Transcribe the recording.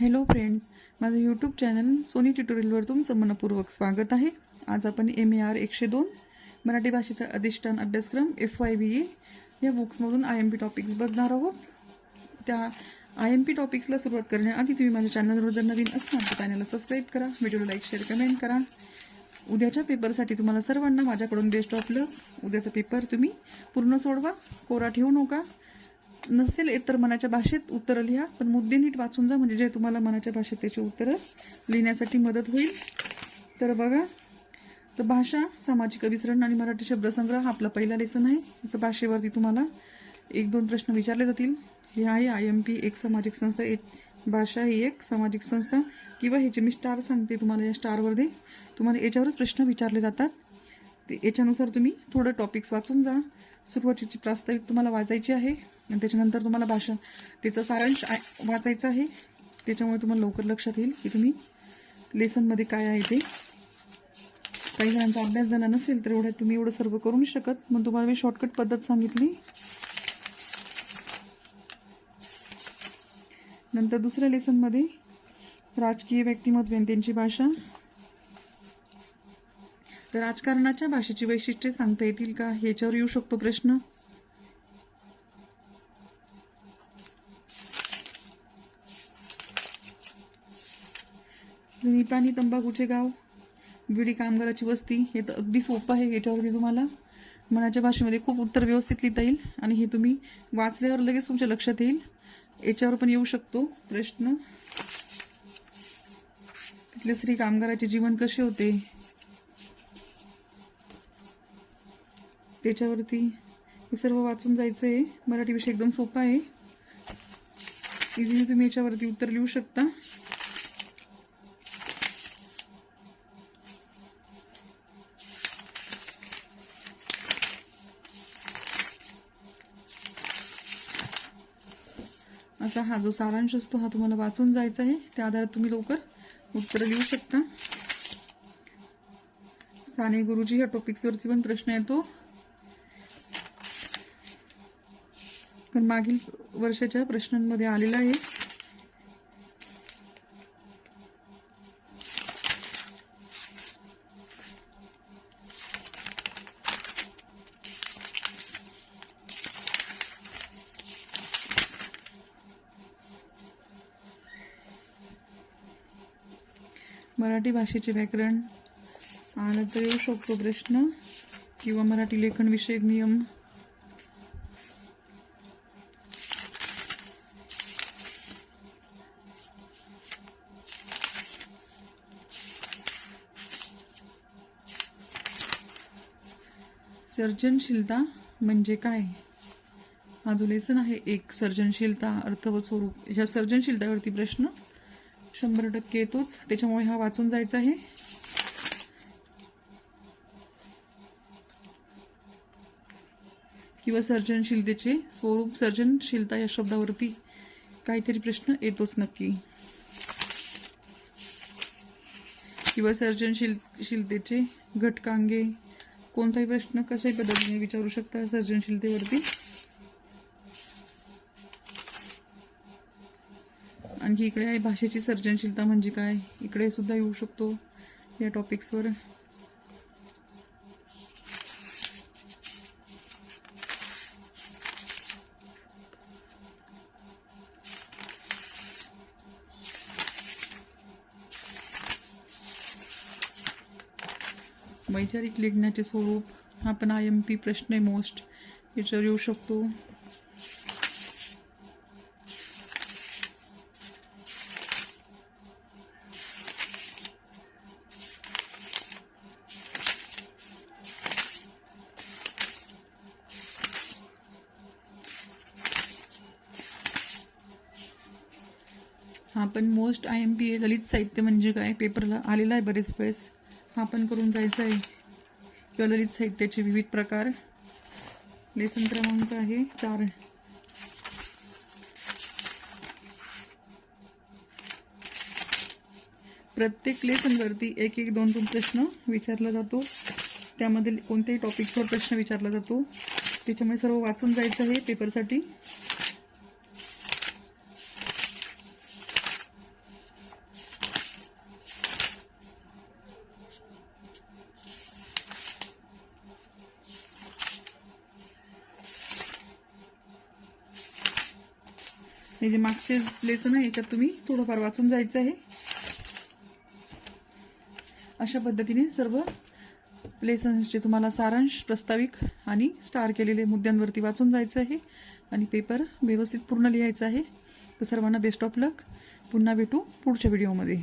Hello friends माझं YouTube channel Soni ट्युटोरियलवर तुमचं मनपूर्वक स्वागत आहे. आज आपण एम ए आर एकशे दोन मराठी भाषेचा अधिष्ठान अभ्यासक्रम एफ वाय बी ए या बुक्समधून आय एम पी टॉपिक्स बघणार आहोत. त्या आय एम पी टॉपिक्सला सुरुवात करण्याआधी तुम्ही माझ्या चॅनलवर जर नवीन असणार तर चॅनलला सबस्क्राईब करा व्हिडिओला लाईक शेअर कमेंट करा. उद्याच्या पेपरसाठी तुम्हाला सर्वांना माझ्याकडून बेस्ट ऑफ लक उद्याचा पेपर तुम्ही पूर्ण सोडवा कोरा ठेवू नका. नसेल येत तर मनाच्या भाषेत उत्तरं लिहा पण मुद्दे नीट वाचून जा म्हणजे जे तुम्हाला मनाच्या भाषेत त्याची उत्तरं लिहिण्यासाठी मदत होईल. तर बघा तर भाषा सामाजिक अभिसरण आणि मराठी शब्दसंग्रह हा आपला पहिला लेसन आहे. याचं भाषेवरती तुम्हाला एक दोन प्रश्न विचारले जातील. हे आहे आय एम पी एक सामाजिक संस्था एक भाषा ही एक सामाजिक संस्था. किंवा ह्याचे मी स्टार सांगते तुम्हाला या स्टारवरती तुम्हाला याच्यावरच प्रश्न विचारले जातात. ते याच्यानुसार तुम्ही थोडं टॉपिक्स वाचून जा. सुरुवातीची प्रास्ताविक तुम्हाला वाचायची आहे. आणि त्याच्यानंतर तुम्हाला भाषण त्याचा सारांश वाचायचा आहे. त्याच्यामुळे तुम्हाला लवकर लक्षात येईल की तुम्ही लेसनमध्ये काय आहे ते. काही जणांचा अभ्यास झाला नसेल तर एवढ्या तुम्ही एवढं सर्व करू नाही शकत. मग तुम्हाला मी शॉर्टकट पद्धत सांगितली. नंतर दुसऱ्या लेसनमध्ये राजकीय व्यक्तिमत्व आणि त्यांची भाषा. तर राजकारणाच्या भाषेची वैशिष्ट्ये सांगता येतील का? ह्याच्यावर येऊ शकतो प्रश्न. निपाणी तंबाखूचे गाव विडी कामगाराची वस्ती हे तर अगदी सोपं आहे याच्यावरती तुम्हाला मनाच्या भाषेमध्ये खूप उत्तर व्यवस्थित लिहिता येईल आणि हे तुम्ही वाचल्यावर लगेच तुमच्या लक्षात येईल. याच्यावर पण येऊ शकतो प्रश्न. तिथले स्त्री कामगाराचे जीवन कसे होते? त्याच्यावरती हे सर्व वाचून जायचं आहे मराठी विषय एकदम सोपा आहे. इझिली तुम्ही याच्यावरती उत्तर लिहू शकता. असा हा जो सारांश असतो हा तुम्हाला वाचून जायचा आहे. त्या आधारात तुम्ही लवकर उत्तर लिहू शकता. साने गुरुजी ह्या टॉपिक्सवरती पण प्रश्न येतो. पण मागील वर्षाच्या प्रश्नांमध्ये आलेला आहे. मराठी भाषेचे व्याकरण आलं तर येऊ शकतो प्रश्न किंवा मराठी लेखन विषयक नियम सर्जनशीलता म्हणजे काय? हा जो लेसन आहे एक सर्जनशीलता अर्थ व स्वरूप. ह्या सर्जनशीलतावरती प्रश्न. शंभर टक्के येतोच. त्याच्यामुळे हा वाचून जायचा आहे. किंवा सर्जनशीलतेचे स्वरूप सर्जनशीलता या शब्दावरती काहीतरी प्रश्न येतोच नक्की. किंवा सर्जनशील शीलतेचे घटकांगे कोणताही प्रश्न कशाही पद्धतीने विचारू शकता सर्जनशीलतेवरती. आणखी इकडे आहे भाषेची सर्जनशीलता म्हणजे काय? इकडे सुद्धा येऊ शकतो या टॉपिक्सवर वैचारिक लिखण्याचे स्वरूप आपण आय एम पी प्रश्न आहे मोस्ट याच्यावर येऊ शकतो. हा पण मोस्ट आय एम पी ललित साहित्य म्हणजे काय? पेपरला आलेला आहे बरेच वेळेस. हा पण करून जायचा आहे. किंवा साहित्याचे विविध प्रकार. लेसन क्रमांक आहे चार. प्रत्येक लेसनवरती एक एक दोन दोन प्रश्न विचारला जातो. त्यामधील कोणत्याही टॉपिक्सवर प्रश्न विचारला जातो. त्याच्यामुळे सर्व वाचून जायचं आहे पेपरसाठी हे जे मागचे लेसन आहे याच्यात तुम्ही थोडंफार वाचून जायचं आहे. अशा पद्धतीने सर्व लेसन्सचे तुम्हाला सारांश प्रस्ताविक आणि स्टार केलेले मुद्द्यांवरती वाचून जायचं आहे आणि पेपर व्यवस्थित पूर्ण लिहायचा आहे. तर सर्वांना बेस्ट ऑफ लक पुन्हा भेटू पुढच्या व्हिडिओमध्ये